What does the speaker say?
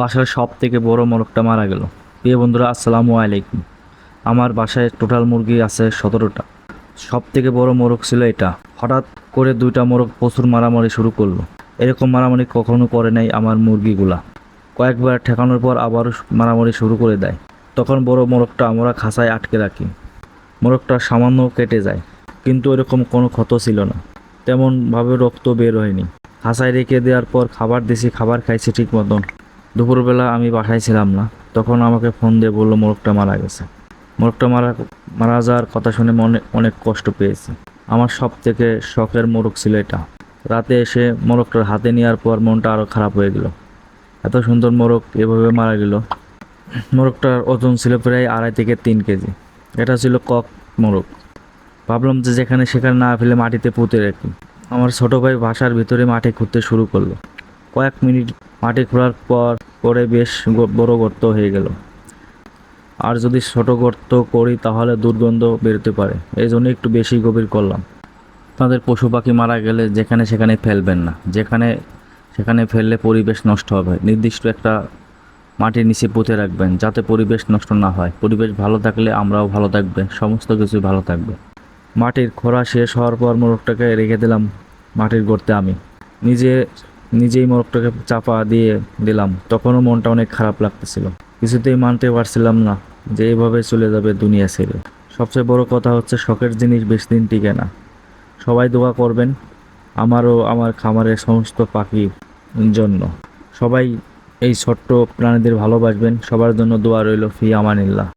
বাসার সব থেকে বড় মোরগটা মারা গেল। প্রিয় বন্ধুরা, আসসালামু আলাইকুম। আমার বাসায় টোটাল মুরগি আছে সতেরোটা। সব থেকে বড় মোরগ ছিল এটা। হঠাৎ করে দুইটা মোরগ প্রচুর মারামারি শুরু করল। এরকম মারামারি কখনো করে নাই আমার মুরগিগুলা। কয়েকবার ঠেকানোর পর আবারও মারামারি শুরু করে দেয়। তখন বড় মোরগটা আমরা খাঁচায় আটকে রাখি। মোরগটা সামান্য কেটে যায়, কিন্তু এরকম কোনো ক্ষত ছিল না। তেমনভাবে রক্ত বের হয়নি। খাঁচায় রেখে দেওয়ার পর খাবার দিছি, খাবার খাইছি ঠিক মতন। দুপুরবেলা আমি বাসায় ছিলাম না। তখন আমাকে ফোন দিয়ে বলল, মোরগটা মারা গেছে। মোরগটা মারা মারা যাওয়ার কথা শুনে মনে, অনেক কষ্ট পেয়েছি। আমার সব থেকে শখের মোরগ ছিল এটা। রাতে এসে মোরগটার হাতে নেওয়ার পর মনটা আরও খারাপ হয়ে গেল। এত সুন্দর মোরগ এভাবে মারা গেল। মোরগটার ওজন ছিল প্রায় আড়াই থেকে তিন কেজি। এটা ছিল কক মোরগ। ভাবলাম যে যেখানে সেখানে না ফেলে মাটিতে পুঁতে রাখি। আমার ছোট ভাই বাসার ভিতরে মাটি খুঁড়তে শুরু করল। কয়েক মিনিট মাটি খোঁড়ার পর পরে বেশ বড় গর্ত হয়ে গেল। আর যদি ছোট গর্ত করি তাহলে দুর্গন্ধ বেরোতে পারে। এই জন্য একটু বেশি গভীর করলাম। তাদের পশু পাখি মারা গেলে যেখানে সেখানে ফেলবেন না। যেখানে সেখানে ফেললে পরিবেশ নষ্ট হবে। নির্দিষ্ট একটা মাটির নিচে পুঁতে রাখবেন যাতে পরিবেশ নষ্ট না হয়। পরিবেশ ভালো থাকলে আমরাও ভালো থাকবে। সমস্ত কিছু ভালো থাকবে। মাটির খোঁড়া শেষ হওয়ার পর মোরগটাকে রেখে দিলাম মাটির গর্তে আমি। নিজে নিজেই মোরগটাকে চাপা দিয়ে দিলাম। তখনও মনটা অনেক খারাপ লাগতেছিল। কিছুতেই মানতে পারছিলাম না যে এভাবে চলে যাবে দুনিয়া ছেড়ে। সবচেয়ে বড় কথা হচ্ছে শখের জিনিস বেশি দিন টিকে না। সবাই দোয়া করবেন, আমারও আমার খামারের সমস্ত পাখির জন্য। সবাই এই ছোট্ট প্রাণীদের ভালোবাসবেন, সবার জন্য দোয়া রইল ফি আমানিল্লাহ।